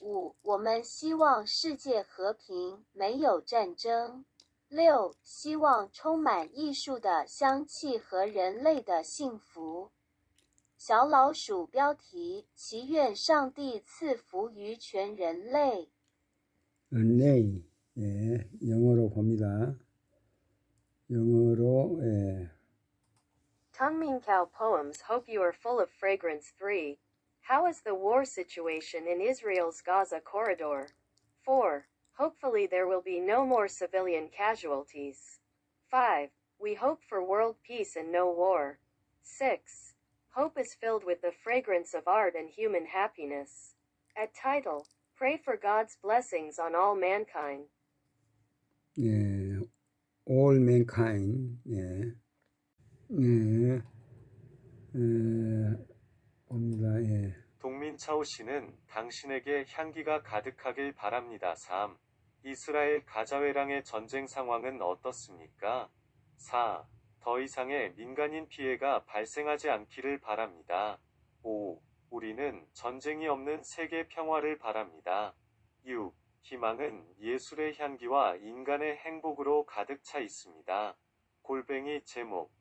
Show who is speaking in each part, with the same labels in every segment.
Speaker 1: 五、我们希望世界和平，没有战争。六、希望充满艺术的香气和人类的幸福。小老鼠标题：祈愿上帝赐福于全人类。
Speaker 2: 은레이 예, 영어로 봅니다. 영어로 예,
Speaker 3: Tungmingkao poems hope you are full of fragrance 3. How is the war situation in Israel's Gaza corridor? 4. Hopefully, there will be no more civilian casualties. 5. We hope for world peace and no war. 6. Hope is filled with the fragrance of art and human happiness. At title, pray for God's blessings on all mankind.
Speaker 2: Yeah, all mankind. Yeah. yeah. Uh, 봅니다. 예.
Speaker 4: 동민차오 씨는 당신에게 향기가 가득하길 바랍니다. 3. 이스라엘 가자회랑의 전쟁 상황은 어떻습니까? 4. 더 이상의 민간인 피해가 발생하지 않기를 바랍니다. 5. 우리는 전쟁이 없는 세계 평화를 바랍니다. 6. 희망은 예술의 향기와 인간의 행복으로 가득 차 있습니다. 골뱅이 제목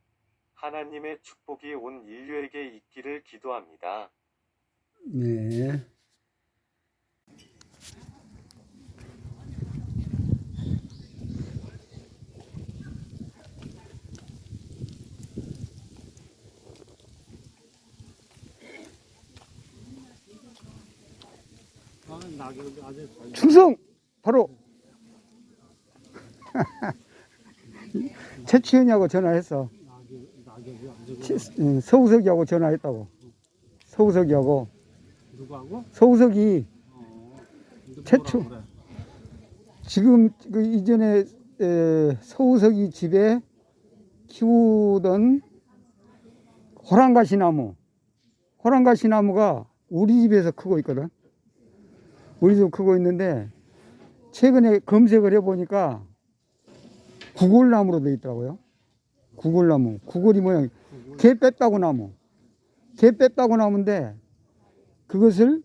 Speaker 4: 하나님의 축복이 온 인류에게 있기를 기도합니다.
Speaker 2: 네. 충성 바로 최치현이하고 전화했어. 최- 응, 서우석이하고 전화했다고. 서우석이하고
Speaker 5: 누구하고?
Speaker 2: 서우석이
Speaker 5: 어.
Speaker 2: 최초.
Speaker 5: 그래?
Speaker 2: 지금 그 이전에 에, 서우석이 집에 키우던 호랑가시 나무, 호랑가시 나무가 우리 집에서 크고 있거든. 우리 집 크고 있는데 최근에 검색을 해보니까 구골나무로 되어 있더라고요. 구골나무. 구골이 뭐야? 개 뺐다고 나무. 개 뺐다고 나무인데 그것을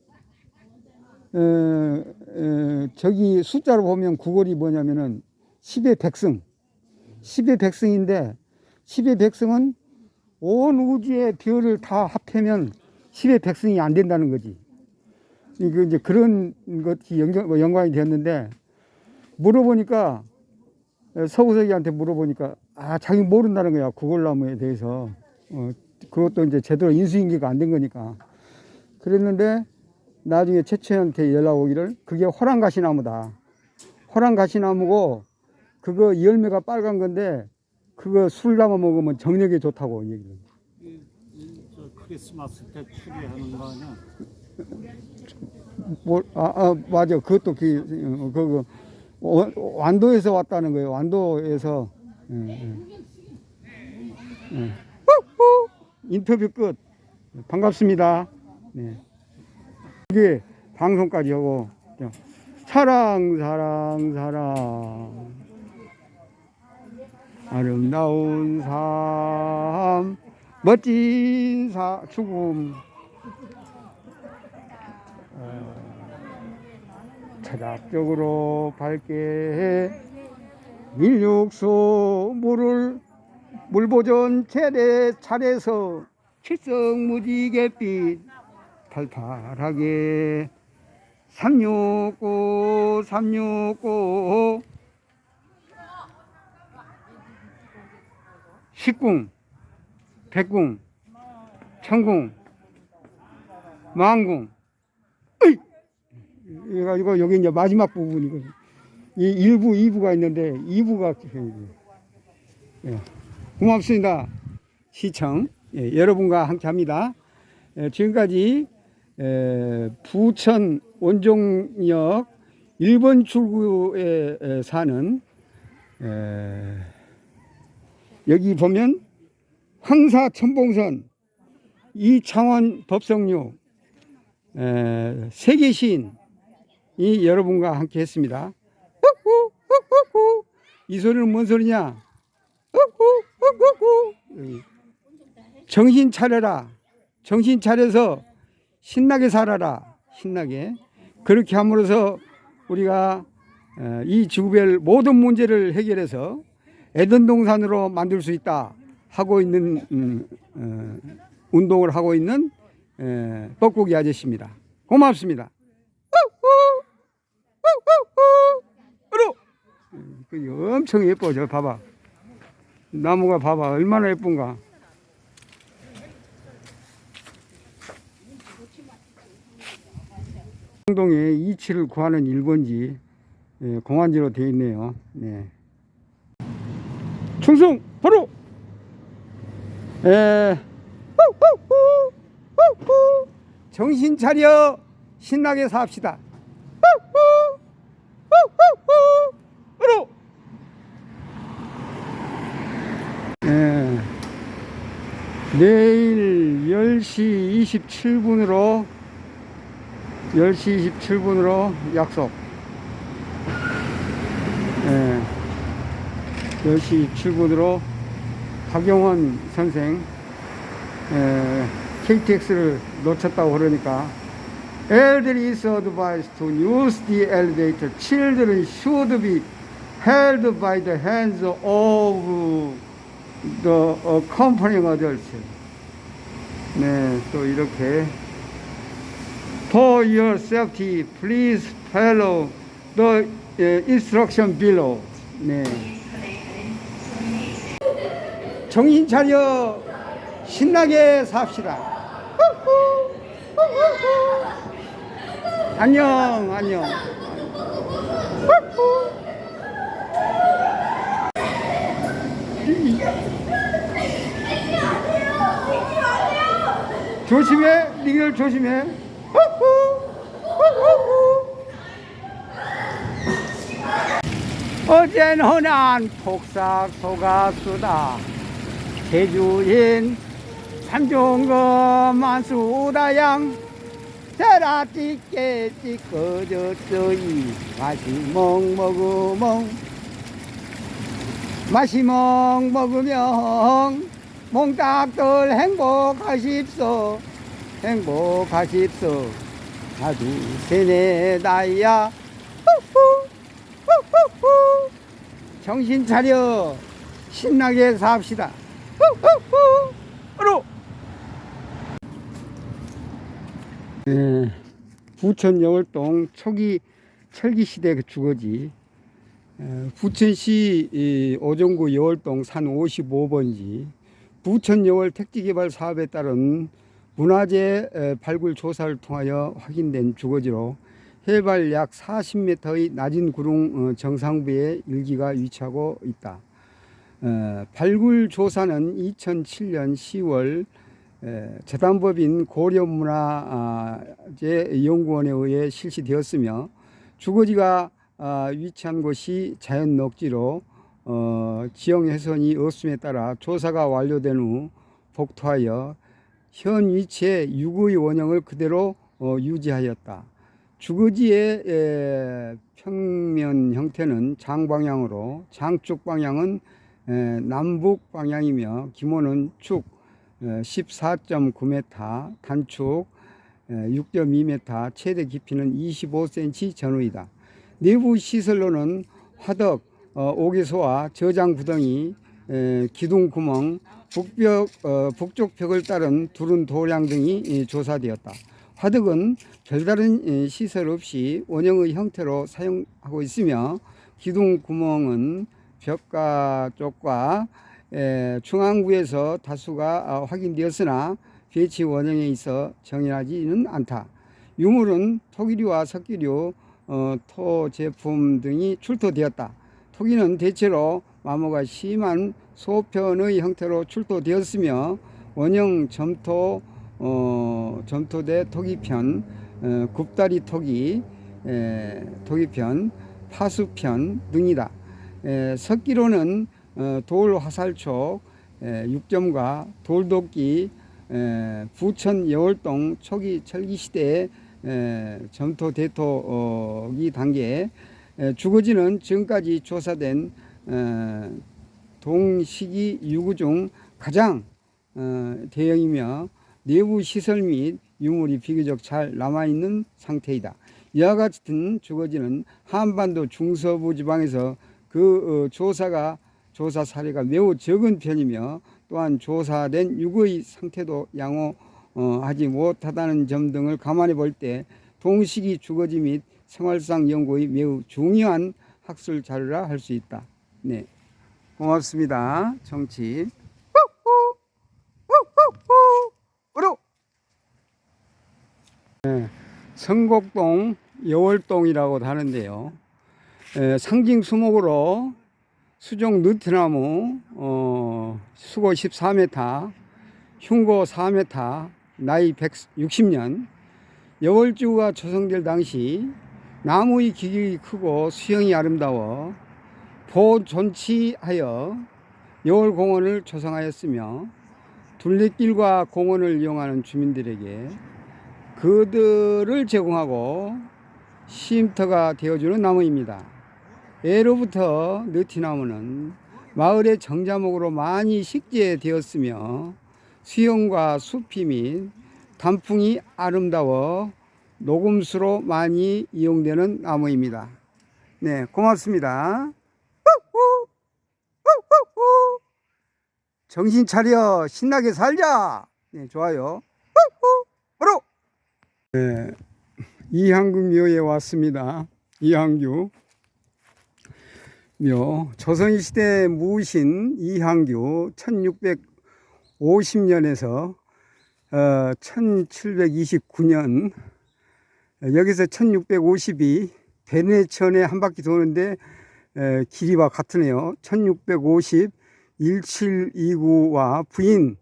Speaker 2: 어, 어, 저기 숫자로 보면 구골이 뭐냐면은 10의 백승. 10의 백승인데 10의 백승은 온 우주의 별을 다 합하면 10의 백승이 안 된다는 거지. 이거 이제 그런 것이 연관, 뭐 연관이 되었는데 물어보니까 어, 서구석이한테 물어보니까 아 자기 모른다는 거야 구골나무에 대해서 어, 그것도 이제 제대로 인수인계가 안 된 거니까 그랬는데 나중에 최초한테 연락 오기를 그게 호랑 가시나무다. 호랑 가시나무고 그거 열매가 빨간 건데 그거 술 담아 먹으면 정력에 좋다고 얘기를.
Speaker 5: 이, 이, 저 크리스마스 때 추리하는 거 아니야?
Speaker 2: 뭘, 아, 아 맞아. 그것도 그 어, 그거 원- 완도에서 왔다는 거예요. 완도에서. 예, 예. 예. 인터뷰 끝. 반갑습니다. 네. 이게 방송까지 하고 자, 사랑 사랑 사랑 아름다운 삶 멋진 사 죽음 철학적으로 밝게 밀육수 물을 물보존 체례 차례서 칠성 무지갯빛 팔팔하게 369 369 십궁 백궁 천궁 으이! 이거 이거 여기 이제 마지막 부분이거든. 이 1부, 2부가 있는데 2부가 예. 고맙습니다. 시청 예, 여러분과 함께 합니다. 예, 지금까지 에, 부천 원종역 1번 출구에 에, 사는 에, 여기 보면 황사 천봉선 이창원 법성류 에, 세계 시인이 여러분과 함께 했습니다. 이 소리는 뭔 소리냐? 여기. 정신 차려라. 정신 차려서 신나게 살아라. 신나게. 그렇게 함으로써 우리가 어, 이 지구별 모든 문제를 해결해서 에덴 동산으로 만들 수 있다 하고 있는 음, 어, 운동을 하고 있는 에, 뻐꾸기 아저씨입니다. 고맙습니다. 엄청 예뻐 저 봐봐 나무가 봐봐 얼마나 예쁜가. 동에 이치를 구하는 일본지 예, 공안지로 되어 있네요. 네. 충성 바로 후후. 정신 차려 신나게 삽시다. 후후, 후후후. 바로 예. 내일 10시 27분으로 10시 27분으로 약속. 예. 10시 27분으로 박용원 선생 예, KTX를 놓쳤다고 그러니까 Elderly is advised to use the elevator. Children should be held by the hands of the accompanying adults. 네, 또 이렇게 For your safety, please follow the uh, instruction below. 네. 정신 차려 신나게 삽시다. 안녕, 안녕. 후후. 조심해, 니들 조심해. 어젠 흔한 폭삭 소가수다. 제주인 삼종거 만수다양. 자라 띠게 찌꺼졌어이 마시멍 먹으멍. 마시멍 먹으면 몽딱들 행복하십소. 행복하십소. 하나 둘셋넷 다야. 후후 후후후. 정신 차려. 신나게 삽시다. 후후후. 으로. 예, 부천 여월동 초기 철기 시대 그 주거지. 에, 부천시 이, 오정구 여월동 산 55번지 부천 여월 택지개발 사업에 따른 문화재 에, 발굴 조사를 통하여 확인된 주거지로 해발 약 40m의 낮은 구릉 어, 정상부에 일기가 위치하고 있다. 어, 발굴 조사는 2007년 10월 에, 재단법인 고려문화재 연구원에 의해 실시되었으며 주거지가 아, 위치한 곳이 자연 녹지로 어, 지형 훼손이 없음에 따라 조사가 완료된 후 복토하여 현 위치의 유구의 원형을 그대로 어, 유지하였다. 주거지의 에, 평면 형태는 장방향으로 장쪽 방향은 에, 남북 방향이며 기모는 축 14.9m, 단축 6.2m, 최대 깊이는 25cm 전후이다. 내부 시설로는 화덕, 어, 옥외소와 저장 구덩이, 에, 기둥 구멍, 북벽, 어, 북쪽 벽을 따른 두른 도량 등이 이, 조사되었다. 화덕은 별다른 이, 시설 없이 원형의 형태로 사용하고 있으며 기둥 구멍은 벽가 쪽과 에, 중앙부에서 다수가 아, 확인되었으나 배치 원형에 있어 정연하지는 않다. 유물은 토기류와 석기류, 어, 토 제품 등이 출토되었다. 토기는 대체로 마모가 심한 소편의 형태로 출토되었으며 원형 점토, 어, 점토대 토기편, 어, 굽다리 토기, 에, 토기편, 파수편 등이다. 에, 석기로는 어, 돌 화살촉 에, 6점과 돌도끼 에, 부천 여월동 초기 철기 시대의 에, 점토 대토기 단계 에, 주거지는 지금까지 조사된 어, 동시기 유구 중 가장 어, 대형이며 내부 시설 및 유물이 비교적 잘 남아있는 상태이다. 이와 같은 주거지는 한반도 중서부 지방에서 그 어, 조사가 조사 사례가 매우 적은 편이며 또한 조사된 유거의 상태도 양호하지 못하다는 점 등을 감안해 볼 때 동시기 주거지 및 생활상 연구의 매우 중요한 학술 자료라 할 수 있다. 네, 고맙습니다. 정치. 네, 성곡동 여월동이라고 하는데요. 에, 상징 수목으로 수종 느티나무 어, 수고 14m, 흉고 4m, 나이 160년. 여월주가 조성될 당시 나무의 기질이 크고 수형이 아름다워 보존치하여 여월공원을 조성하였으며 둘레길과 공원을 이용하는 주민들에게 그들을 제공하고 쉼터가 되어주는 나무입니다. 예로부터 느티나무는 마을의 정자목으로 많이 식재되었으며 수영과 숲이 및 단풍이 아름다워 녹음수로 많이 이용되는 나무입니다. 네, 고맙습니다. 정신 차려 신나게 살자. 네, 좋아요. 바로 네, 이항구 묘에 왔습니다. 이항규 묘 조선 시대 무신 이항규 1650년에서 어, 1729년 여기서 1652 베네천에 한 바퀴 도는데 에, 길이와 같으네요. 1650 1729와 부인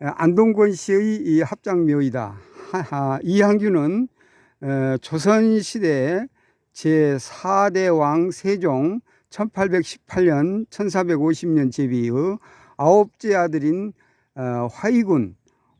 Speaker 2: 안동권 씨의 이 합장묘이다. 하하, 이항규는 에, 조선시대 제4대 왕 세종 1818년 1450년 제비의 아홉째 아들인 어, 화이군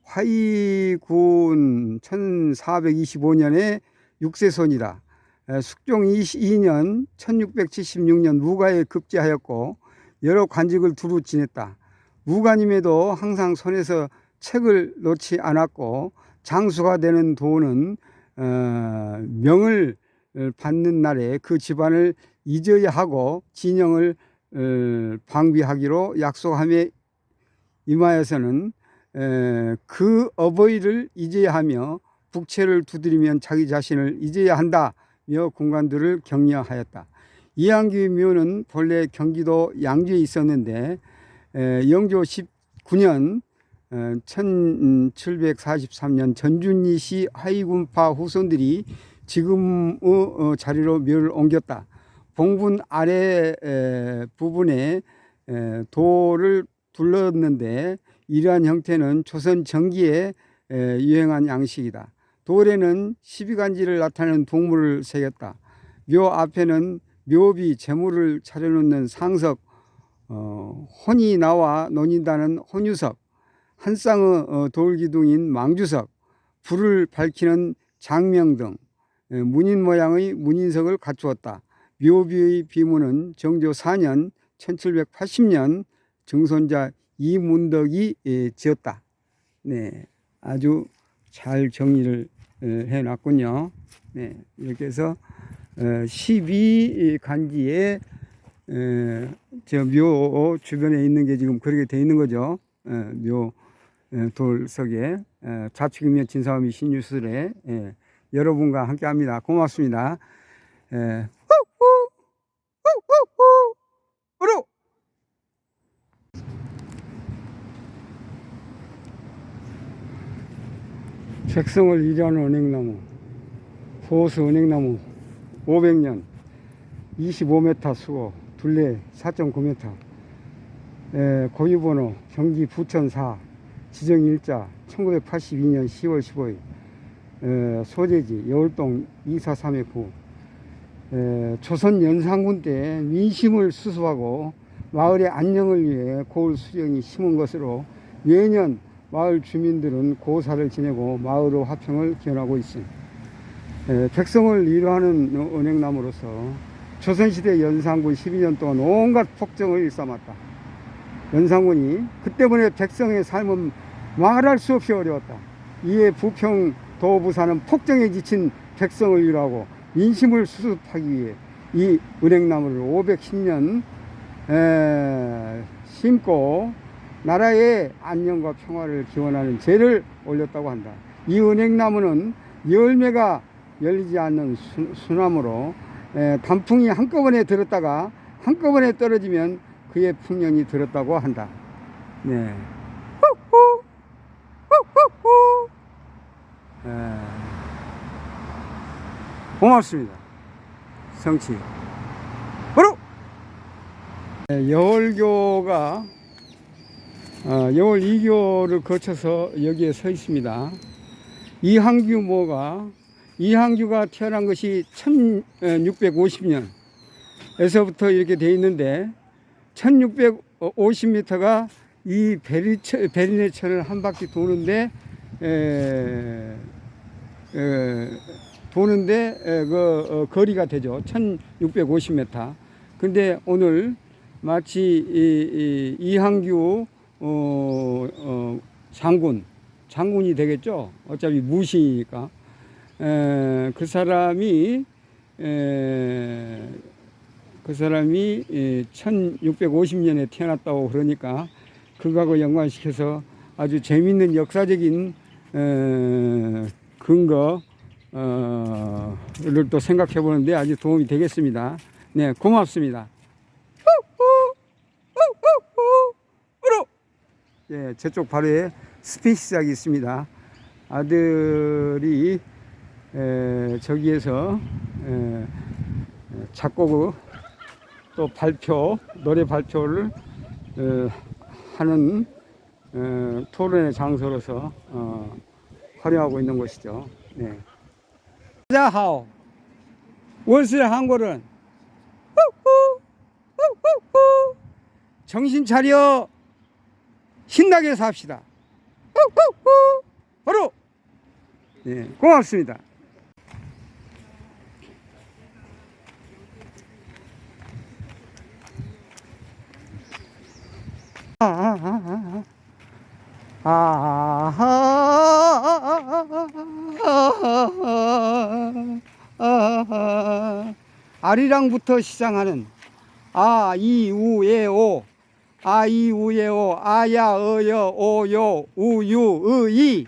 Speaker 2: 화이군 1425년에 육세손이다. 에, 숙종 22년 1676년 무가에 급제하였고 여러 관직을 두루 지냈다. 무관임에도 항상 손에서 책을 놓지 않았고 장수가 되는 도는 어, 명을 받는 날에 그 집안을 잊어야 하고 진영을 어, 방비하기로 약속함에 임하여서는 에, 그 어버이를 잊어야 하며 북채를 두드리면 자기 자신을 잊어야 한다며 군관들을 격려하였다. 이항규 묘는 본래 경기도 양주에 있었는데 에, 영조 19년 어, 1743년 전준리 씨 하이군파 후손들이 지금의 어, 자리로 묘를 옮겼다. 봉분 아래 에, 부분에 에, 돌을 둘렀는데 이러한 형태는 조선 전기에 에, 유행한 양식이다. 돌에는 시비간지를 나타내는 동물을 새겼다. 묘 앞에는 묘비 재물을 차려놓는 상석, 어, 혼이 나와 논인다는 혼유석, 한 쌍의 어, 돌기둥인 망주석, 불을 밝히는 장명 등 에, 문인 모양의 문인석을 갖추었다. 묘비의 비문은 정조 4년 1780년 정손자 이문덕이 예, 지었다. 네, 아주 잘 정리를 에, 해놨군요. 네, 이렇게 해서 12간지에 저 묘 주변에 있는 게 지금 그렇게 돼 있는 거죠. 에, 묘 에, 돌석에 에, 좌측이면 진사오미 신유술에 예, 여러분과 함께합니다. 고맙습니다. 에, 으로! 색성을 일하는 은행나무, 호수 은행나무 500년, 25m 수고, 둘레 4.9m, 에, 고유번호 경기 부천 4, 지정일자 1982년 10월 15일, 에, 소재지 여울동 243-9, 에, 조선 연산군 때 민심을 수습하고 마을의 안녕을 위해 고을 수령이 심은 것으로 매년 마을 주민들은 고사를 지내고 마을의 화평을 기원하고 있습니다. 에, 백성을 위로하는 은행나무로서 조선시대 연산군 12년 동안 온갖 폭정을 일삼았다. 연산군이 그 때문에 백성의 삶은 말할 수 없이 어려웠다. 이에 부평 도부사는 폭정에 지친 백성을 위로하고 민심을 수습하기 위해 이 은행나무를 510년 에, 심고 나라의 안녕과 평화를 기원하는 제를 올렸다고 한다. 이 은행나무는 열매가 열리지 않는 수, 수나무로 에, 단풍이 한꺼번에 들었다가 한꺼번에 떨어지면 그의 풍년이 들었다고 한다. 네. 후후, 후후후. 에, 고맙습니다. 성치. 바로 네, 여월교가 어, 여월 2교를 거쳐서 여기에 서 있습니다. 이항규 모가 이항규가 태어난 것이 1650년에서부터 이렇게 돼 있는데 1650m가 이 베리네처를 한 바퀴 도는데 에, 에, 도는데 에, 그 어, 거리가 되죠. 1650m. 근데 오늘 마치 이, 이, 이항규 어, 어, 장군 장군이 되겠죠. 어차피 무신이니까 에, 그 사람이 에, 그 사람이 1650년에 태어났다고 그러니까 그거하고 연관시켜서 아주 재밌는 역사적인 에, 근거 어, 를 또 생각해 보는데 아주 도움이 되겠습니다. 네, 고맙습니다. 으로! 예, 저쪽 바로에 스페이스작이 있습니다. 아들이 에, 저기에서 에, 작곡을 또 발표, 노래 발표를 에, 하는 어, 에, 토론의 장소로서 어, 활용하고 있는 것이죠. 네. 자하오 원수의 한골은 정신 차려 신나게 삽시다. 바로 네, 고맙습니다. 아, 아, 아, 아, 아, 아, 아리랑부터 시작하는 아, 이, 우, 예, 오. 아, 이, 우, 예, 오. 아야, 어여, 오요, 우, 유, 으, 이.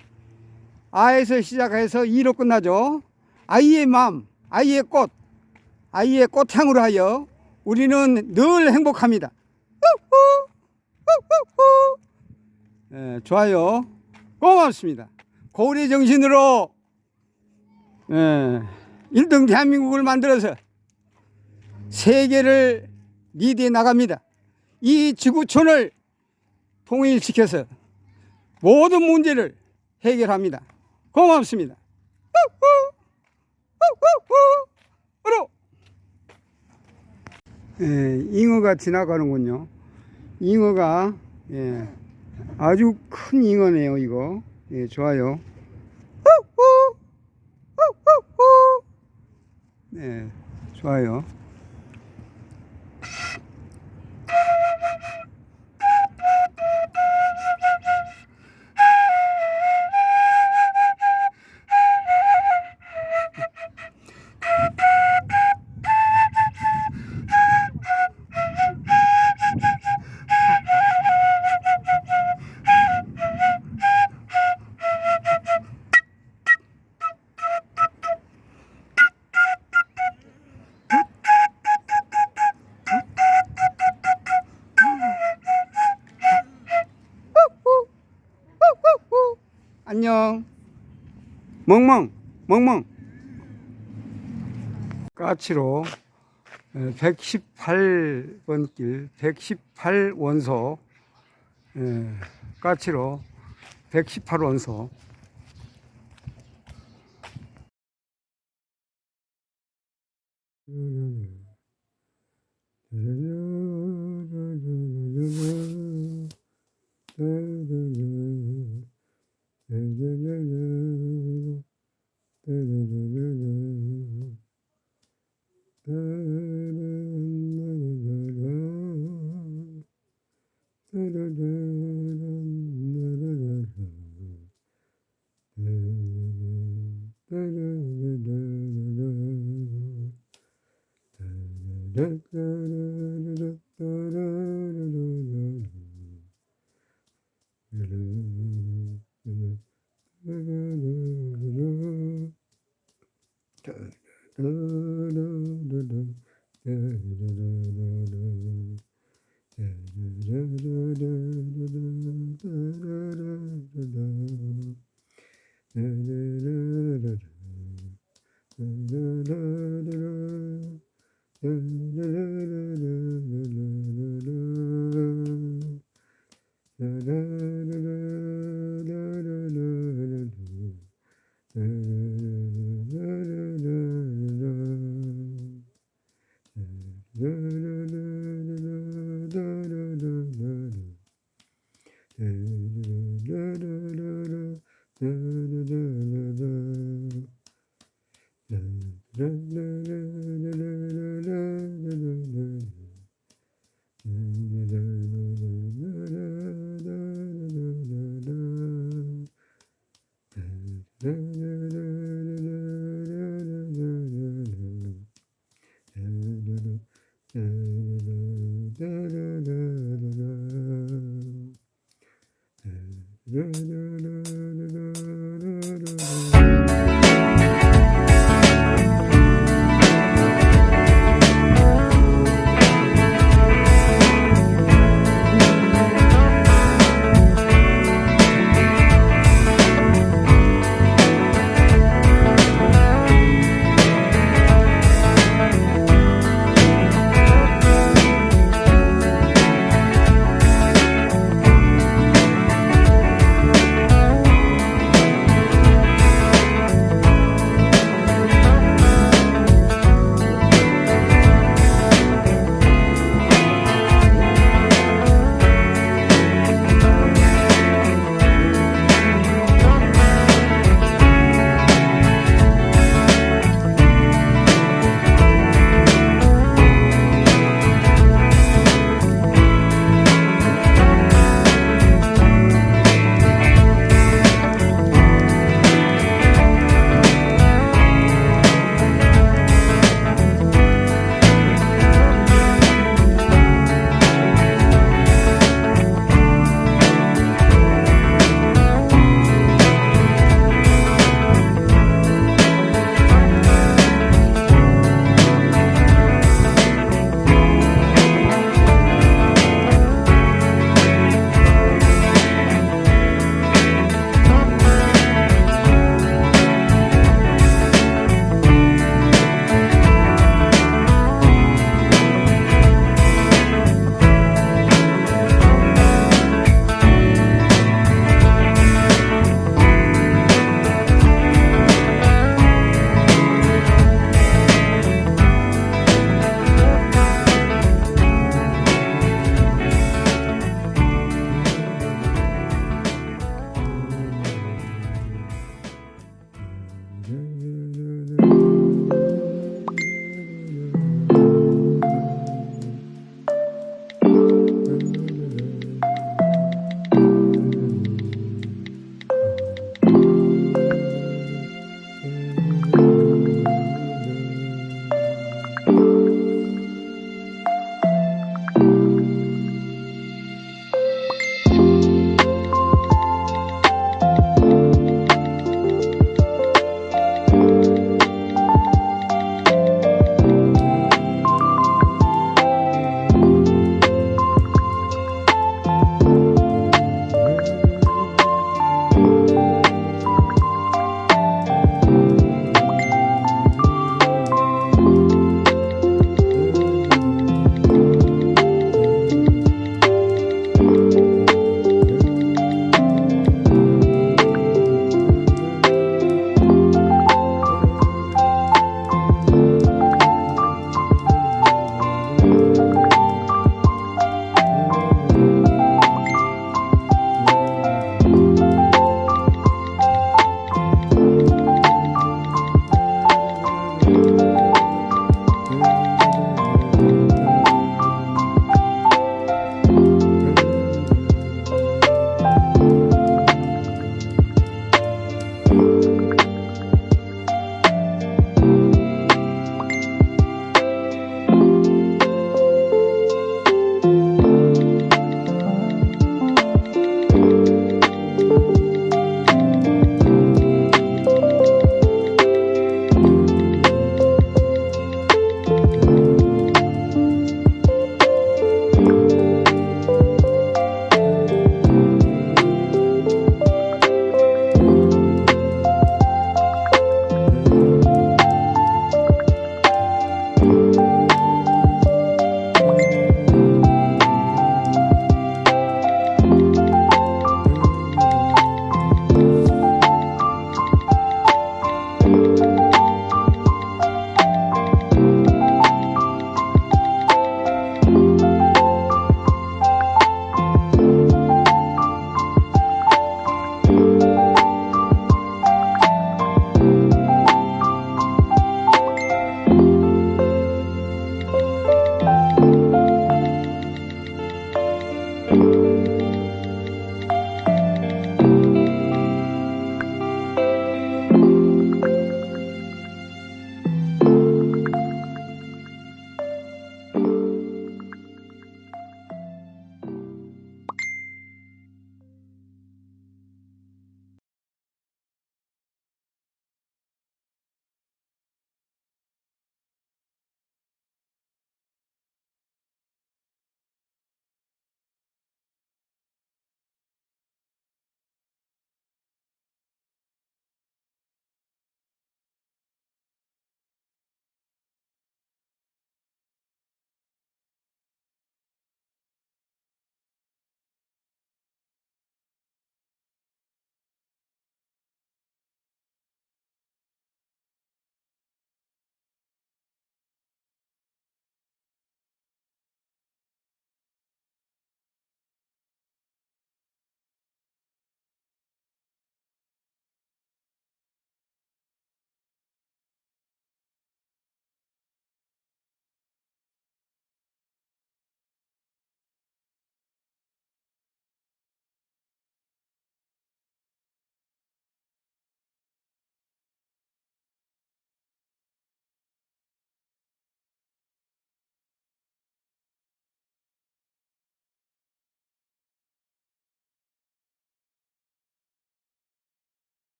Speaker 2: 아에서 시작해서 이로 끝나죠. 아이의 마음, 아이의 꽃, 아이의 꽃향으로 하여 우리는 늘 행복합니다. 예, 좋아요. 고맙습니다. 고울의 정신으로 예, 1등 대한민국을 만들어서 세계를 리드해 나갑니다. 이 지구촌을 통일시켜서 모든 문제를 해결합니다. 고맙습니다. 예, 잉어가 지나가는군요. 잉어가 예, 아주 큰 잉어네요. 이거 예, 좋아요. 네, 좋아요. 멍멍. 까치로 118번 길, 118 원소, 예, 까치로 118 원소. Uh... Mm-hmm.